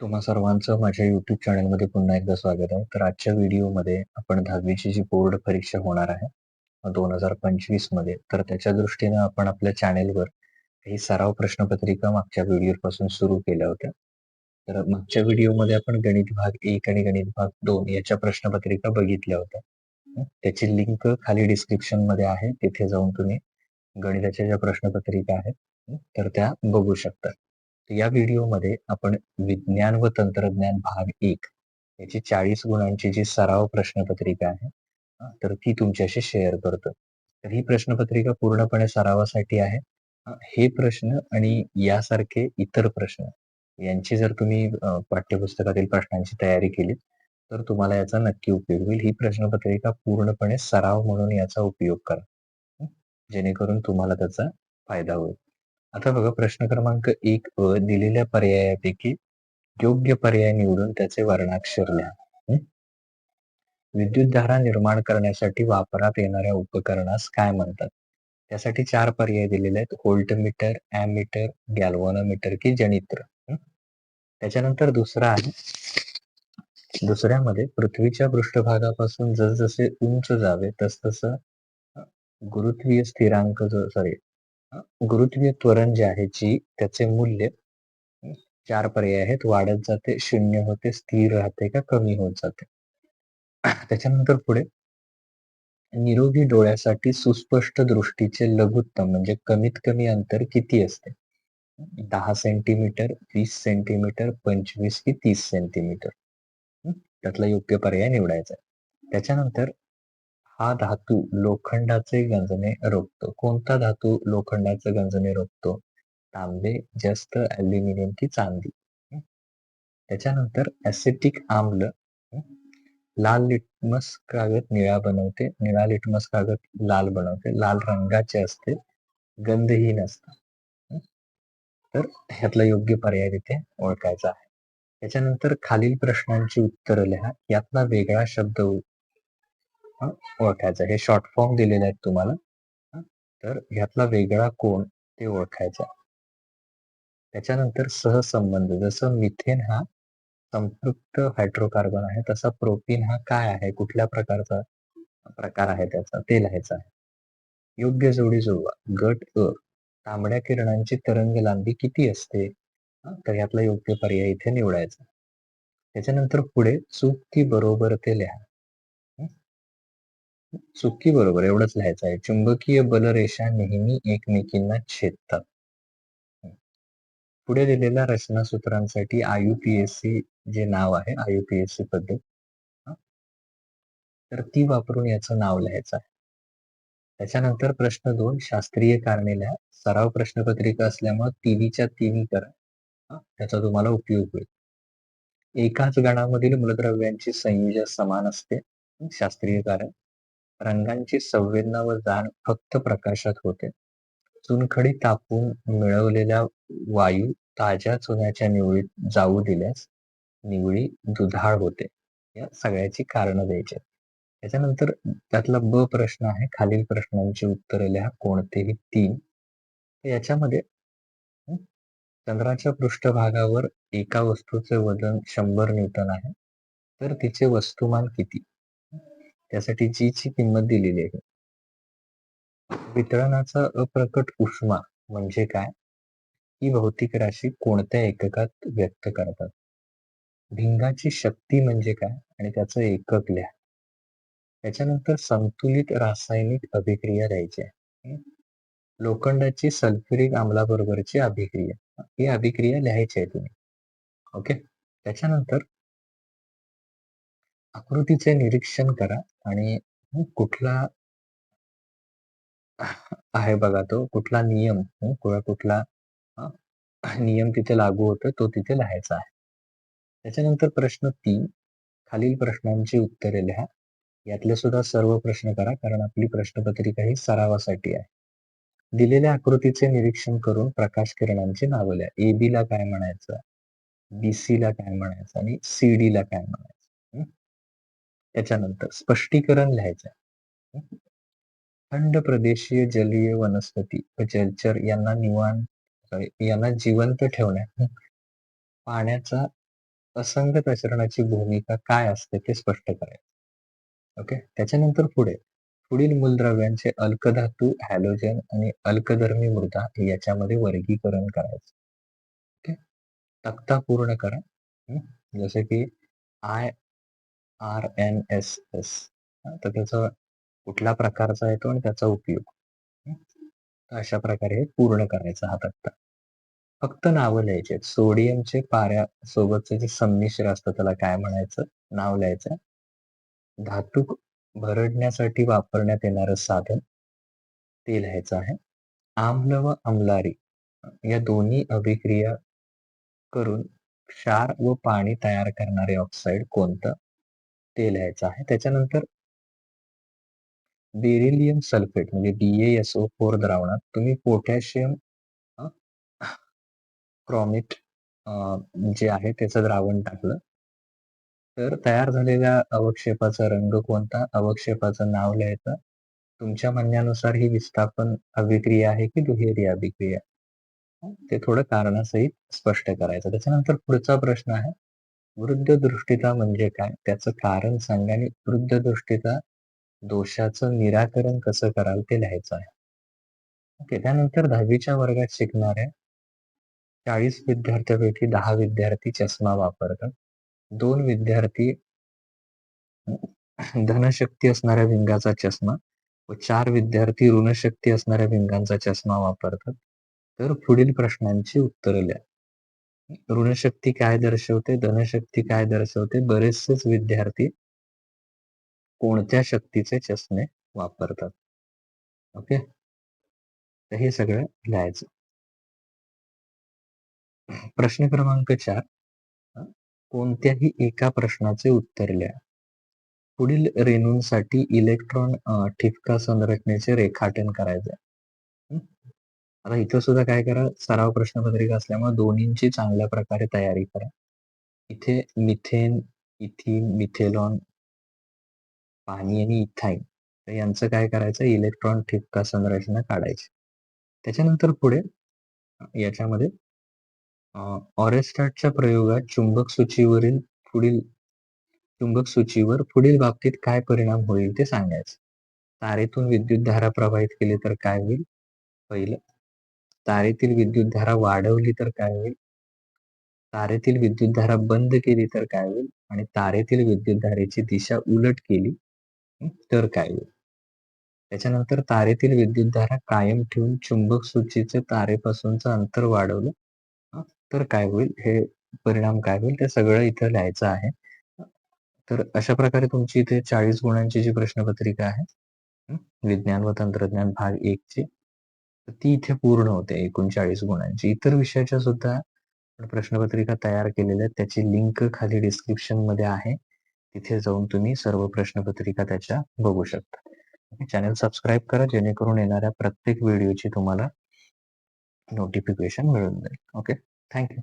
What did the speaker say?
तुम्हा सर्वांचं माझ्या यूट्यूब चॅनलमध्ये पुन्हा एकदा स्वागत आहे. तर आजच्या व्हिडिओमध्ये आपण 10वीची जी बोर्ड परीक्षा होणार आहे अ, 2025 मध्ये, तर त्याच्या दृष्टीनं आपण आपल्या चॅनेलवर काही सराव प्रश्नपत्रिका मागच्या व्हिडिओपासून सुरू केल्या होत्या. तर मागच्या व्हिडिओमध्ये आपण गणित भाग एक आणि गणित भाग दोन याच्या प्रश्नपत्रिका बघितल्या होत्या. त्याची लिंक खाली डिस्क्रिप्शनमध्ये आहे. तिथे जाऊन तुम्ही गणिताच्या ज्या प्रश्नपत्रिका आहेत, तर त्या बघू शकता. या व्हिडिओमध्ये आपण विज्ञान व तंत्रज्ञान भाग एक याची 40 गुणांची जी सराव प्रश्नपत्रिका आहे, तर ती तुमच्याशी शेअर करतो. तर ही प्रश्नपत्रिका पूर्णपणे सरावासाठी आहे. हे प्रश्न आणि यासारखे इतर प्रश्न यांची जर तुम्ही पाठ्यपुस्तकातील प्रश्नांची तयारी केलीत, तर तुम्हाला याचा नक्की उपयोग होईल. ही प्रश्नपत्रिका पूर्णपणे सराव म्हणून याचा उपयोग करा. जेणेकरून तुम्हाला त्याचा फायदा होईल. आता बघा प्रश्न क्रमांक एक अ दिलेल्या पर्यायापैकी योग्य पर्याय निवडून त्याचे वर्णाक्षर लिहा. हं. विद्युतधारा निर्माण करण्यासाठी वापरात येणाऱ्या उपकरणास काय म्हणतात? त्यासाठी चार पर्याय दिलेले आहेत. व्होल्टमीटर, अॅमीटर, गॅल्व्हनोमीटर की जनित्र. हं. त्याच्यानंतर दुसरा आहे. दुसऱ्यामध्ये पृथ्वीच्या पृष्ठभागापासून जसजसे उंच जावे तसतसं गुरुत्वीय स्थिरांक जो सॉरी गुरुत्वीय त्वरण जे आहे जी त्याचे मूल्य चार पर्याय आहेत. वाढत जाते, शून्य होते, स्थिर राहते का कमी होत जाते. त्याच्यानंतर पुढे निरोगी डोळ्यासाठी सुस्पष्ट दृष्टीचे लघुत्तम म्हणजे कमीत कमी अंतर किती असते? दहा सेंटीमीटर, वीस सेंटीमीटर, 25 की तीस सेंटीमीटर. त्यातला योग्य पर्याय निवडायचा त्याच्यानंतर हा धातू लोखंडाचे गंजणे रोखतो. कोणता धातू लोखंडाचे गंजणे रोखतो? तांबे, जस्त, अल्युमिनियम की चांदी. त्याच्यानंतर ऍसिटिक आम्ल लाल लिटमस कागद निळा बनवते, निळा लिटमस कागद लाल बनवते, लाल रंगाचे असते, गंधहीन असतात. तर ह्यातला योग्य पर्याय तिथे ओळखायचा आहे. त्याच्यानंतर खालील प्रश्नांची उत्तरं लिहा. यातला वेगळा शब्द ओळखायचा. हे शॉर्ट फॉर्म दिलेले आहेत तुम्हाला. तर ह्यातला वेगळा कोण ते ओळखायचा. त्याच्यानंतर सहसंबंध जसं मिथेन हा संपृक्त हायड्रोकार्बन आहे, तसा प्रोटीन हा काय आहे? कुठल्या प्रकारचा प्रकार आहे त्याचा? ते लिहायचा आहे. योग्य जोडी जुळवा. गट अ तांबड्या किरणांची तरंगलांबी किती असते? तर यातला योग्य पर्याय इथे निवडायचा. त्याच्यानंतर पुढे चूक की बरोबर ते लिहा. चुकी बरोबर एवढंच लिहायचं आहे. चुंबकीय बलरेषा नेहमी एकमेकींना छेदतात. पुढे दिलेल्या रचना सूत्रांसाठी आयुपीएससी जे नाव आहे, आयुपीएससी पद्धत तर ती वापरून याचं नाव लिहायचं आहे. त्याच्यानंतर प्रश्न दोन शास्त्रीय कारणे लिहा. सराव प्रश्नपत्रिका असल्यामुळे तिन्हीच्या तिन्ही करा. त्याचा तुम्हाला उपयोग होईल. एकाच गणामधील मूलद्रव्यांची संयोजन समान असते. शास्त्रीय कारण. रंगांची संवेदना व जाण फक्त प्रकाशात होते. चुनखडी तापून मिळवलेल्या वायू ताज्या चुन्याच्या निवळीत जाऊ दिल्यास निवळी दुधाळ होते. या सगळ्याची कारणं द्यायची आहेत. त्याच्यानंतर त्यातला ब प्रश्न आहे. खालील प्रश्नांची उत्तरे लिहा. कोणतेही तीन याच्यामध्ये चंद्राच्या पृष्ठभागावर एका वस्तूचे वजन शंभर न्यूटन आहे. तर तिचे वस्तुमान किती? त्यासाठी जी ची किंमत दिलेली आहे. वितळणाचा अप्रकट उष्मा म्हणजे काय? ही भौतिक राशी कोणत्या एककात व्यक्त करतात? भिंगाची शक्ती म्हणजे काय? आणि त्याचं एकक लिहा. त्याच्यानंतर संतुलित रासायनिक अभिक्रिया द्यायची आहे. लोखंडाची सल्फ्युरिक आम्लाबरोबरची अभिक्रिया. ही अभिक्रिया लिहायची आहे तुम्ही. ओके. त्याच्यानंतर आकृतीचे निरीक्षण करा आणि हं, कुठला आहे बघा तो कुठला नियम हं, कुठला नियम तिथे लागू होतो तो तिथे लिहायचा आहे. त्याच्यानंतर प्रश्न तीन खालील प्रश्नांची उत्तरे लिहा. यातले सुद्धा सर्व प्रश्न करा कारण आपली प्रश्नपत्रिका ही सरावासाठी आहे. दिलेल्या आकृतीचे निरीक्षण करून प्रकाश किरणांची नावं लिहा. AB ला काय म्हणायचं? BC ला काय म्हणायचं? आणि CD ला काय म्हणायचं? हं. त्याच्यानंतर स्पष्टीकरण लिहायचं खंड थंड प्रदेशीय जलीय वनस्पती व जलचर यांना निवान यांना जिवंत ठेवण्यात पाण्याचा असंगत आचरणाची भूमिका काय असते ते स्पष्ट करायचं. ओके. त्याच्यानंतर पुढे पुढील मूलद्रव्यांचे अल्कधातू, हॅलोजन आणि अल्कधर्मी मृदा याच्यामध्ये वर्गीकरण करायचं. ओके. तक्ता पूर्ण करा. जसे की I R N S S तर त्याचा कुठला प्रकारचा येतो आणि त्याचा उपयोग. अशा प्रकारे हे पूर्ण करायचं हा तक्ता. फक्त नावं लिहायचे सोडियमचे सोडियमचे पाऱ्यासोबतचं जे संमिश्र असतं त्याला काय म्हणायचं? नाव लिहायचं. धातू भरडण्यासाठी वापरण्यात येणारं साधन ते लिहायचं आहे. आम्ल व अमलारी या दोन्ही अभिक्रिया करून क्षार व पाणी तयार करणारे ऑक्साईड कोणतं? ते लिहायचं आहे. त्याच्यानंतर बेरिलियम सल्फेट म्हणजे BaSO4 द्रावणात तुम्ही पोटॅशियम क्रॉमिट जे आहे त्याचं द्रावण टाकलं. तर तयार झालेल्या अवक्षेपाचा रंग कोणता? अवक्षेपाचं नाव लिहायचं. तुमच्या म्हणण्यानुसार ही विस्थापन अभिक्रिया आहे की दुहेरी अभिक्रिया? ते थोडं कारणासहित स्पष्ट करायचं. त्याच्यानंतर पुढचा प्रश्न आहे, वृद्ध दृष्टीचा म्हणजे काय? त्याचं कारण सांगा आणि वृद्ध दृष्टीचा दोषाचं निराकरण कसं कराल ते लिहायचं आहे. ओके. त्यानंतर 10वीच्या वर्गात शिकणाऱ्या 40 विद्यार्थ्यांपैकी दहा विद्यार्थी चष्मा वापरतात. दोन विद्यार्थी धनशक्ती असणाऱ्या भिंगाचा चष्मा व चार विद्यार्थी ऋणशक्ती असणाऱ्या भिंगांचा चष्मा वापरतात. तर पुढील प्रश्नांची उत्तरं लिहा. ऋणशक्ती काय दर्शवते? धनशक्ती काय दर्शवते? बरेचसेच विद्यार्थी कोणत्या शक्तीचे चष्मे वापरतात? ओके. तर हे सगळं लिहायचं. प्रश्न क्रमांक चार कोणत्याही एका प्रश्नाचे उत्तर लिहा. पुढील रेणूंसाठी इलेक्ट्रॉन ठिपका संरचनेचे रेखाटन करायचं आता इथं सुद्धा काय करा, सराव प्रश्नपत्रिका असल्यामुळे दोन्हींची चांगल्या प्रकारे तयारी करा. इथे मिथेन, इथिन, मिथेलॉन पाणी आणि इथाईन तर यांचं काय करायचं इलेक्ट्रॉन ठिपका संरचना काढायची. त्याच्यानंतर पुढे याच्यामध्ये ऑरेस्टाटच्या प्रयोगात चुंबक सूचीवरील पुढील चुंबक सूचीवर पुढील बाबतीत काय परिणाम होईल ते सांगायचं. तारेतून विद्युत धारा प्रवाहित केली तर काय होईल? पहिलं, तारेतील विद्युतधारा वाढवली तर काय होईल? तारेतील विद्युतधारा बंद केली तर काय होईल? आणि तारेतील विद्युतधारेची दिशा उलट केली तर काय होईल? त्याच्यानंतर तारेतील विद्युतधारा कायम ठेवून चुंबक सूचीचे तारेपासूनचं अंतर वाढवलं तर काय होईल? हे परिणाम काय होईल? ते सगळं इथं लिहायचं आहे. तर अशा प्रकारे तुमची इथे 40 गुणांची जी प्रश्नपत्रिका आहे, विज्ञान व तंत्रज्ञान भाग एक ची ती इथे पूर्ण होते एकोणचाळीस गुणांची. इतर विषयाच्या सुद्धा प्रश्नपत्रिका तयार केलेल्या आहेत. त्याची लिंक खाली डिस्क्रिप्शनमध्ये आहे. तिथे जाऊन तुम्ही सर्व प्रश्नपत्रिका त्याच्या बघू शकता. चॅनल सबस्क्राईब करा जेणेकरून येणाऱ्या प्रत्येक व्हिडिओची तुम्हाला नोटिफिकेशन मिळून जाईल. ओके. थँक्यू